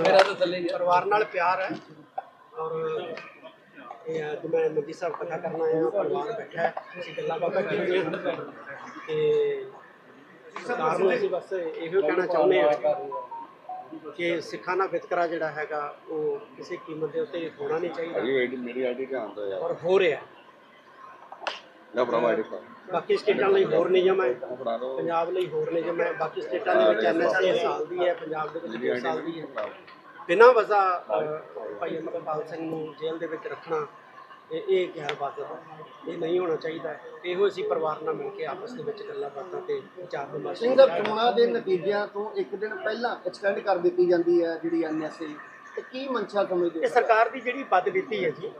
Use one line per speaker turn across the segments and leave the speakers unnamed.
ਮੇਰਾ ਤਾਂ ਥੱਲੇ ਹੀ।
ਪਰਿਵਾਰ ਨਾਲ ਪਿਆਰ ਹੈ ਔਰ ਇਹ ਅੱਜ ਮੈਂ ਮੋਦੀ ਸਾਹਿਬ ਪਤਾ ਕਰਨਾ ਆਇਆ ਪਰਿਵਾਰ ਬੈਠਾ ਹੈ ਅਸੀਂ ਗੱਲਾਂ ਬਾਤਾਂ ਕੀਤੀਆਂ ਤੇ ਸਰਕਾਰ ਨੂੰ ਅਸੀਂ ਬਸ ਇਹੋ ਕਹਿਣਾ ਚਾਹੁੰਦੇ ਹਾਂ ਕਿ ਸਿੱਖਾਂ ਦਾ ਵਿਤਕਰਾ ਜਿਹੜਾ ਹੈਗਾ ਉਹ ਕਿਸੇ ਕੀਮਤ ਦੇ ਉੱਤੇ ਹੋਣਾ ਨਹੀਂ ਚਾਹੀਦਾ।
ਅਜੀ ਆਈਡੀ ਮੇਰੀ ਆਈਡੀ ਧਿਆਨ ਤੋਂ ਯਾਰ।
ਔਰ ਹੋ ਰਿਹਾ ਬਾਕੀ ਸਟੇਟਾਂ ਲਈ ਹੋਰ ਨਿਯਮ ਹੈ।
ਦੋ
ਪੰਜਾਬ ਲਈ ਹੋਰ ਨਿਯਮ ਹੈ। ਬਾਕੀ ਸਟੇਟਾਂ ਦੇ ਵਿੱਚ ਐਨਐਸਏ ਸਾਲ ਦੀ ਹੈ ਪੰਜਾਬ ਦੇ ਵਿੱਚ 2 ਸਾਲ ਦੀ ਹੈ। ਬਿਨਾਂ ਵਜ੍ਹਾ ਅਹ, ਭਾਈ ਅਮਰਪਾਲ ਸਿੰਘ ਨੂੰ ਜੇਲ੍ਹ ਦੇ ਵਿੱਚ ਰੱਖਣਾ ਇਹ ਇਹ ਗੈਰ ਬਾਦਤ ਹੈ। ਇਹ ਨਹੀਂ ਹੋਣਾ ਚਾਹੀਦਾ। ਇਹੋ ਅਸੀਂ ਪਰਿਵਾਰ ਨਾਲ ਮਿਲ ਕੇ ਆਪਸ ਦੇ ਵਿੱਚ ਗੱਲਾਂ ਬਾਤਾਂ ਤੇ ਵਿਚਾਰ ਵਿਮਰਸ਼
ਸਿੰਘ ਸਾਹਿਬ ਚੋਣਾਂ ਦੇ ਨਤੀਜਿਆਂ ਤੋਂ ਇੱਕ ਦਿਨ ਪਹਿਲਾਂ ਐਕਸਟੈਂਡ ਕਰ ਦਿੱਤੀ ਜਾਂਦੀ ਹੈ ਜਿਹੜੀ ਐਨਐਸਏ ਤੇ ਕੀ ਮਨਸ਼ਾ ਸਮਝਦੇ
ਇਹ
ਹੋ
ਸਰਕਾਰ ਦੀ ਜਿਹੜੀ ਬਦਬੀਤੀ ਹੈ ਜੀ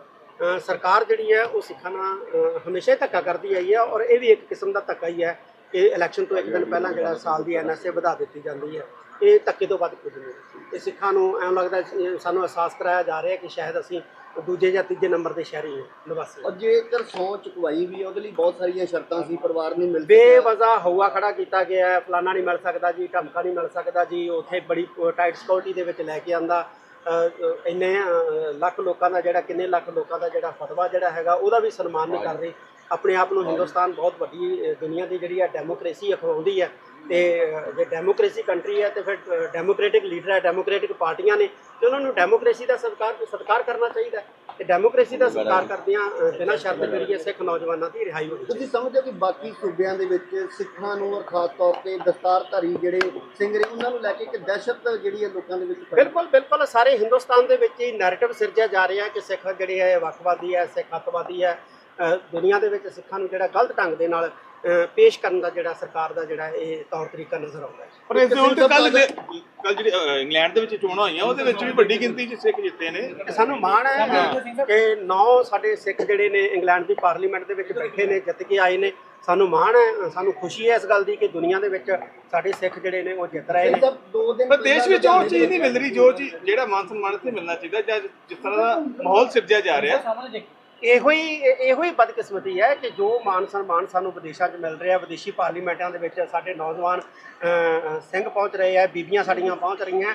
ਸਰਕਾਰ ਜਿਹੜੀ ਹੈ ਉਹ ਸਿੱਖਾਂ ਨਾਲ ਹਮੇਸ਼ਾ ਹੀ ਧੱਕਾ ਕਰਦੀ ਆਈ ਹੈ ਔਰ ਇਹ ਵੀ ਇੱਕ ਕਿਸਮ ਦਾ ਧੱਕਾ ਹੀ ਹੈ ਕਿ ਇਲੈਕਸ਼ਨ ਤੋਂ ਇੱਕ ਦਿਨ ਪਹਿਲਾਂ ਜਿਹੜਾ ਸਾਲ ਦੀ ਐਨਐਸਏ ਵਧਾ ਦਿੱਤੀ ਜਾਂਦੀ ਹੈ। ਇਹ ਧੱਕੇ ਤੋਂ ਵੱਧ ਕੁਝ ਨਹੀਂ। ਇਹ ਸਿੱਖਾਂ ਨੂੰ ਐਂ ਲੱਗਦਾ ਸਾਨੂੰ ਅਹਿਸਾਸ ਕਰਾਇਆ ਜਾ ਰਿਹਾ ਕਿ ਸ਼ਾਇਦ ਅਸੀਂ ਦੂਜੇ ਜਾਂ ਤੀਜੇ ਨੰਬਰ ਦੇ ਸ਼ਹਿਰੀ ਹਾਂ। ਨਿਵਾਸੀ
ਔਰ ਜੇਕਰ ਸੌ ਚੁਕਵਾਈ ਵੀ ਉਹਦੇ ਲਈ ਬਹੁਤ ਸਾਰੀਆਂ ਸ਼ਰਤਾਂ ਸੀ ਪਰਿਵਾਰ ਨਹੀਂ ਮਿਲ
ਬੇਵਜ਼ਾ ਹਵਾ ਖੜਾ ਕੀਤਾ ਗਿਆ ਹੈ ਫਲਾਨਾ ਨਹੀਂ ਮਿਲ ਸਕਦਾ ਜੀ ਢਮਕਾ ਨਹੀਂ ਮਿਲ ਸਕਦਾ ਜੀ ਉੱਥੇ ਬੜੀ ਟਾਈਟ ਸਿਕਿਉਰਿਟੀ ਦੇ ਵਿੱਚ ਲੈ ਕੇ ਆਂਦਾ। ਇੰਨੇ ਲੱਖ ਲੋਕਾਂ ਦਾ ਜਿਹੜਾ ਕਿੰਨੇ ਲੱਖ ਲੋਕਾਂ ਦਾ ਜਿਹੜਾ ਫਤਵਾ ਜਿਹੜਾ ਹੈਗਾ ਉਹਦਾ ਵੀ ਸਨਮਾਨ ਨਹੀਂ ਕਰ ਰਹੇ। ਆਪਣੇ ਆਪ ਨੂੰ ਹਿੰਦੁਸਤਾਨ ਬਹੁਤ ਵੱਡੀ ਦੁਨੀਆ ਦੀ ਜਿਹੜੀ ਹੈ ਡੈਮੋਕ੍ਰੇਸੀ ਅਖਵਾਉਂਦੀ ਹੈ ਤੇ ਜੇ ਡੈਮੋਕ੍ਰੇਸੀ ਕੰਟਰੀ ਹੈ ਤੇ ਫਿਰ ਡੈਮੋਕ੍ਰੈਟਿਕ ਲੀਡਰ ਹੈ ਡੈਮੋਕ੍ਰੈਟਿਕ ਪਾਰਟੀਆਂ ਨੇ ਤੇ ਉਹਨਾਂ ਨੂੰ ਡੈਮੋਕ੍ਰੇਸੀ ਦਾ ਸਤਿਕਾਰ ਸਤਿਕਾਰ ਕਰਨਾ ਚਾਹੀਦਾ। ਤੇ ਡੈਮੋਕ੍ਰੇਸੀ ਦਾ ਸਤਿਕਾਰ ਕਰਦਿਆਂ ਬਿਨਾਂ ਸ਼ਰਤ ਜਿਹੜੀ ਹੈ ਸਿੱਖ ਨੌਜਵਾਨਾਂ ਦੀ ਰਿਹਾਈ ਹੋਣੀ।
ਤੁਸੀਂ ਸਮਝਦੇ ਹੋ ਕਿ ਬਾਕੀ ਸੂਬਿਆਂ ਦੇ ਵਿੱਚ ਸਿੱਖਾਂ ਨੂੰ ਔਰ ਖਾਸ ਤੌਰ ਤੇ ਦਸਤਾਰਧਾਰੀ ਜਿਹੜੇ ਸਿੰਘ ਨੇ ਉਹਨਾਂ ਨੂੰ ਲੈ ਕੇ ਇੱਕ ਦਹਿਸ਼ਤ ਜਿਹੜੀ ਹੈ ਲੋਕਾਂ ਦੇ ਵਿੱਚ
ਬਿਲਕੁਲ ਬਿਲਕੁਲ ਸਾਰੇ ਹਿੰਦੁਸਤਾਨ ਦੇ ਵਿੱਚ ਹੀ ਨੈਰੇਟਿਵ ਸਿਰਜਿਆ ਜਾ ਰਿਹਾ ਕਿ ਸਿੱਖ ਜਿਹੜੇ ਹੈ ਵੱਖਵਾਦੀ ਹੈ ਸਿੱਖ ਅੱਤਵਾਦੀ ਹੈ ਦੁਨੀਆ ਦੇ ਵਿੱਚ ਸਿੱਖਾਂ ਨੂੰ ਜਿਹੜਾ ਗਲਤ ਢੰਗ ਦੇ ਨਾਲ ਪੇਸ਼ ਕਰਨ ਦਾ ਜਿਹੜਾ ਸਰਕਾਰ ਦਾ ਜਿਹੜਾ ਇਹ ਤੌਰ ਤਰੀਕਾ ਨਜ਼ਰ ਆਉਂਦਾ ਹੈ।
ਪਰ ਇਸ ਦੇ ਉਲਟ ਕੱਲ ਕੱਲ ਜਿਹੜੀ ਇੰਗਲੈਂਡ ਦੇ ਵਿੱਚ ਚੋਣਾਂ ਹੋਈਆਂ ਉਹਦੇ ਵਿੱਚ ਵੀ ਵੱਡੀ ਗਿਣਤੀ 'ਚ ਸਿੱਖ ਜਿੱਤੇ ਨੇ।
ਸਾਨੂੰ ਮਾਣ ਹੈ ਕਿ ਨੌ ਸਾਡੇ ਸਿੱਖ ਜਿਹੜੇ ਨੇ ਇੰਗਲੈਂਡ ਦੀ ਪਾਰਲੀਮੈਂਟ ਦੇ ਵਿੱਚ ਬੈਠੇ ਨੇ ਜਿੱਤ ਕੇ ਆਏ ਨੇ। ਸਾਨੂੰ ਮਾਣ ਹੈ ਸਾਨੂੰ ਖੁਸ਼ੀ ਹੈ ਇਸ ਗੱਲ ਦੀ ਕਿ ਦੁਨੀਆ ਦੇ ਵਿੱਚ ਸਾਡੇ ਸਿੱਖ ਜਿਹੜੇ ਨੇ ਉਹ ਜਿੱਤ ਰਹੇ ਨੇ।
ਸਾਹਿਬ ਦੋ ਦਿਨ
ਪਰ ਦੇਸ਼ ਵਿੱਚ ਉਹ ਚੀਜ਼ ਨਹੀਂ ਮਿਲ ਰਹੀ ਜੋ ਜਿਹੜਾ ਮਾਨ ਸਨਮਾਨ ਇੱਥੇ ਮਿਲਣਾ ਚਾਹੀਦਾ ਜਾਂ ਜਿਸ ਤਰ੍ਹਾਂ ਦਾ ਮਾਹੌਲ ਸਿਰਜਿਆ ਜਾ ਰਿਹਾ।
ਇਹੋ ਹੀ ਇਹੋ ਹੀ ਬਦਕਿਸਮਤੀ ਹੈ ਕਿ ਜੋ ਮਾਨ ਸਨਮਾਨ ਸਾਨੂੰ ਵਿਦੇਸ਼ਾਂ 'ਚ ਮਿਲ ਰਿਹਾ, ਵਿਦੇਸ਼ੀ ਪਾਰਲੀਮੈਂਟਾਂ ਦੇ ਵਿੱਚ ਸਾਡੇ ਨੌਜਵਾਨ ਸਿੰਘ ਪਹੁੰਚ ਰਹੇ ਆ, ਬੀਬੀਆਂ ਸਾਡੀਆਂ ਪਹੁੰਚ ਰਹੀਆਂ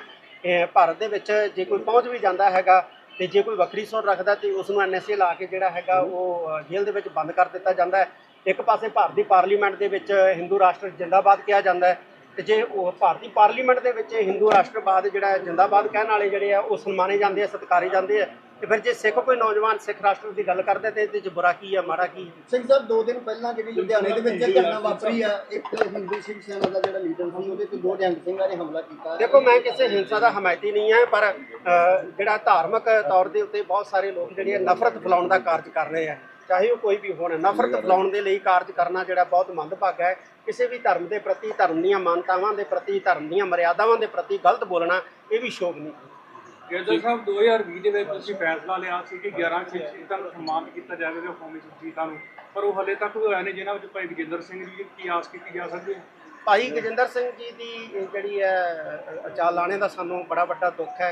ਭਾਰਤ ਦੇ ਵਿੱਚ ਜੇ ਕੋਈ ਪਹੁੰਚ ਵੀ ਜਾਂਦਾ ਹੈਗਾ ਤੇ ਜੇ ਕੋਈ ਵੱਖਰੀ ਸੁਰ ਰੱਖਦਾ ਤੇ ਉਸ ਨੂੰ ਐਨਐਸਏ ਲਾ ਕੇ ਜਿਹੜਾ ਹੈਗਾ ਉਹ ਜੇਲ੍ਹ ਦੇ ਵਿੱਚ ਬੰਦ ਕਰ ਦਿੱਤਾ ਜਾਂਦਾ ਹੈ। ਇੱਕ ਪਾਸੇ ਭਾਰਤੀ ਪਾਰਲੀਮੈਂਟ ਦੇ ਵਿੱਚ ਹਿੰਦੂ ਰਾਸ਼ਟਰ ਜਿੰਦਾਬਾਦ ਕਿਹਾ ਜਾਂਦਾ ਹੈ ਤੇ ਜੇ ਉਹ ਭਾਰਤੀ ਪਾਰਲੀਮੈਂਟ ਦੇ ਵਿੱਚ ਹਿੰਦੂ ਰਾਸ਼ਟਰਵਾਦ ਜਿਹੜਾ ਜਿੰਦਾਬਾਦ ਕਹਿਣ ਵਾਲੇ ਜਿਹੜੇ ਆ, ਉਹ ਸਨਮਾਨੇ ਜਾਂਦੇ ਆ, ਸਤਿਕਾਰੇ ਜਾਂਦੇ ਆ। ਤੇ ਫਿਰ ਜੇ ਸਿੱਖ ਕੋਈ ਨੌਜਵਾਨ ਸਿੱਖ ਰਾਸ਼ਟਰ ਦੀ ਗੱਲ ਕਰਦੇ ਤੇ ਇਹਦੇ ਚ ਬੁਰਾ ਕੀ ਆ ਮਾੜਾ ਕੀ? ਹੈ
ਸਿੰਘ ਸਾਹਿਬ ਦੋ ਦਿਨ ਪਹਿਲਾਂ ਜਿਹੜੀ ਲੁਧਿਆਣੇ ਦੇ ਵਿੱਚ ਇਹ ਘਟਨਾ ਵਾਪਰੀ ਆ ਇੱਕ ਹਿੰਦੂ ਸਿੰਘ ਸੈਨਾ ਦਾ ਜਿਹੜਾ ਲੀਡਰ ਸੀ ਉਹਦੇ ਤੇ ਦੋ ਜੰਗ ਸਿੰਘਾਂ ਨੇ ਹਮਲਾ ਕੀਤਾ।
ਦੇਖੋ ਮੈਂ ਕਿਸੇ ਹਿੰਸਾ ਦਾ ਹਮਾਇਤੀ ਨਹੀਂ ਹਾਂ ਪਰ ਜਿਹੜਾ ਧਾਰਮਿਕ ਤੌਰ ਦੇ ਉੱਤੇ ਬਹੁਤ ਸਾਰੇ ਲੋਕ ਜਿਹੜੇ ਆ ਨਫ਼ਰਤ ਫੈਲਾਉਣ ਦਾ ਕਾਰਜ ਕਰ ਰਹੇ ਆ। ਚਾਹੇ ਉਹ ਕੋਈ ਵੀ ਹੋਣ ਨਫ਼ਰਤ ਫੈਲਾਉਣ ਦੇ ਲਈ ਕਾਰਜ ਕਰਨਾ ਜਿਹੜਾ ਬਹੁਤ ਮੰਦਭਾਗਾ ਹੈ। ਕਿਸੇ ਵੀ ਧਰਮ ਦੇ ਪ੍ਰਤੀ ਧਰਮ ਦੀਆਂ ਮਾਨਤਾਵਾਂ ਦੇ ਪ੍ਰਤੀ ਧਰਮ ਦੀਆਂ ਮਰਿਆਦਾਵਾਂ ਦੇ ਪ੍ਰਤੀ ਗਲਤ ਬੋਲਣਾ ਇਹ ਵੀ ਸ਼ੋਭ ਨਹੀਂ
ਗਿਰਜਾ ਸਾਹਿਬ 2020 ਦੇ ਵਿੱਚ ਤੁਸੀਂ ਫੈਸਲਾ ਲਿਆ ਸੀ ਕਿ 11 ਸ਼ਖਸੀਅਤਾਂ ਨੂੰ ਸਨਮਾਨਿਤ ਕੀਤਾ ਜਾਵੇਗਾ ਕੌਮੀ ਸ਼ਖਸੀਅਤਾਂ ਨੂੰ। ਪਰ ਉਹ ਹਲੇ ਤੱਕ ਵੀ ਹੋਇਆ ਨਹੀਂ ਜਿਨ੍ਹਾਂ ਵਿੱਚ ਭਾਈ ਵਿਜੇਂਦਰ ਸਿੰਘ ਜੀ ਕੀ ਆਸ ਕੀਤੀ ਜਾ ਸਕਦੀ ਹੈ?
ਭਾਈ ਗਜਿੰਦਰ ਸਿੰਘ ਜੀ ਦੀ ਜਿਹੜੀ ਹੈ ਚਾਲ ਲਾਣੇ ਦਾ ਸਾਨੂੰ ਬੜਾ ਵੱਡਾ ਦੁੱਖ ਹੈ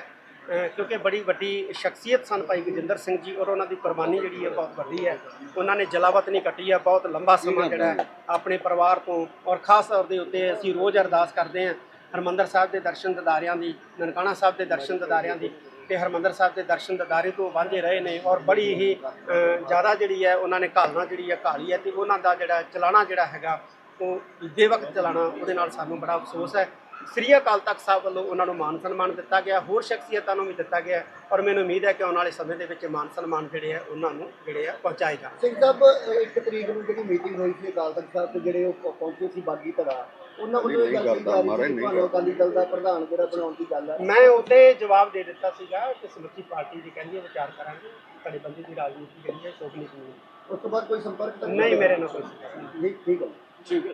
ਕਿਉਂਕਿ ਬੜੀ ਵੱਡੀ ਸ਼ਖਸੀਅਤ ਸਨ ਭਾਈ ਗਜਿੰਦਰ ਸਿੰਘ ਜੀ ਔਰ ਉਹਨਾਂ ਦੀ ਕੁਰਬਾਨੀ ਜਿਹੜੀ ਹੈ ਬਹੁਤ ਵੱਡੀ ਹੈ। ਉਹਨਾਂ ਨੇ ਜਲਾਵਤ ਨਹੀਂ ਕੱਟੀ ਹੈ, ਬਹੁਤ ਲੰਬਾ ਸਮਾਂ ਜਿਹੜਾ ਆਪਣੇ ਪਰਿਵਾਰ ਤੋਂ ਔਰ ਖਾਸ ਤੌਰ ਦੇ ਉੱਤੇ ਅਸੀਂ ਰੋਜ਼ ਅਰਦਾਸ ਕਰਦੇ ਹਾਂ ਹਰਮੰਦਰ ਸਾਹਿਬ ਦੇ ਦਰਸ਼ਨ ਦਿਦਾਰਿਆਂ ਦੀ, ਨਨਕਾਣਾ ਸਾਹਿਬ ਦੇ ਦਰਸ਼ਨ ਦਦਾਰਿਆਂ ਦੀ ਤੇ ਹਰਮੰਦਰ ਸਾਹਿਬ ਦੇ ਦਰਸ਼ਨ ਦਿਦਾਰੇ ਤੋਂ ਵਾਂਝੇ ਰਹੇ ਨੇ ਔਰ ਬੜੀ ਹੀ ਜ਼ਿਆਦਾ ਜਿਹੜੀ ਹੈ ਉਹਨਾਂ ਨੇ ਘਾਲਣਾ ਜਿਹੜੀ ਹੈ ਘਾਲੀ ਹੈ ਤੇ ਉਹਨਾਂ ਦਾ ਜਿਹੜਾ ਚਲਾਣਾ ਜਿਹੜਾ ਹੈਗਾ, ਉਹ ਬੇਵਕਤ ਚਲਾਣਾ ਉਹਦੇ ਨਾਲ ਸਾਨੂੰ ਬੜਾ ਅਫਸੋਸ ਹੈ। ਸ੍ਰੀ ਅਕਾਲ ਤਖਤ ਸਾਹਿਬ ਵੱਲੋਂ ਉਹਨਾਂ ਨੂੰ ਮਾਨ ਸਨਮਾਨ ਦਿੱਤਾ ਗਿਆ ਹੋਰ ਸ਼ਖਸੀਅਤਾਂ ਨੂੰ ਵੀ ਦਿੱਤਾ ਗਿਆ ਔਰ ਮੈਨੂੰ ਉਮੀਦ ਹੈ ਕਿ ਆਉਣ ਵਾਲੇ ਸਮੇਂ ਦੇ ਵਿੱਚ ਮਾਨ ਸਨਮਾਨ ਜਿਹੜੇ ਆ ਉਹਨਾਂ ਨੂੰ ਜਿਹੜੇ ਆ ਪਹੁੰਚਾਏ ਜਾਣ
ਸਿੰਘ ਸਾਹਿਬ ਇੱਕ ਤਰੀਕ ਨੂੰ ਜਿਹੜੀ ਮੀਟਿੰਗ ਹੋਈ ਸੀ ਅਕਾਲ ਤਖਤ ਸਾਹਿਬ ਤੇ ਜਿਹੜੇ ਉਹ ਪਹੁੰਚੇ ਸੀ ਬਾਗੀ ਧੜਾ ਉਹਨਾਂ ਵੱਲੋਂ ਇਹ ਗੱਲ ਕਹੀ ਜਾ ਰਹੀ ਸੀ ਕਿ ਤੁਹਾਨੂੰ ਅਕਾਲੀ ਦਲ ਦਾ ਪ੍ਰਧਾਨ ਜਿਹੜਾ ਬਣਾਉਣ ਦੀ ਗੱਲ ਹੈ।
ਮੈਂ ਉਹਦੇ ਜਵਾਬ ਦੇ ਦਿੱਤਾ ਸੀਗਾ ਕਿ ਸਮੁੱਚੀ ਪਾਰਟੀ ਦੀ ਕਹਿੰਦੀ ਹੈ ਵਿਚਾਰ ਕਰਾਂਗੇ ਤੁਹਾਡੇ ਬੰਦੇ ਦੀ ਰਾਜਨੀਤੀ ਜਿਹੜੀ ਹੈ ਸ਼ੋਭਨੀ ਨਹੀਂ
ਉਸ ਤੋਂ ਬਾਅਦ ਕੋਈ ਸੰਪਰਕ
ਨਹੀਂ ਮੇਰੇ ਨਾਲ ਕੋਈ
ਠੀਕ ਠੀਕ ਹੈ।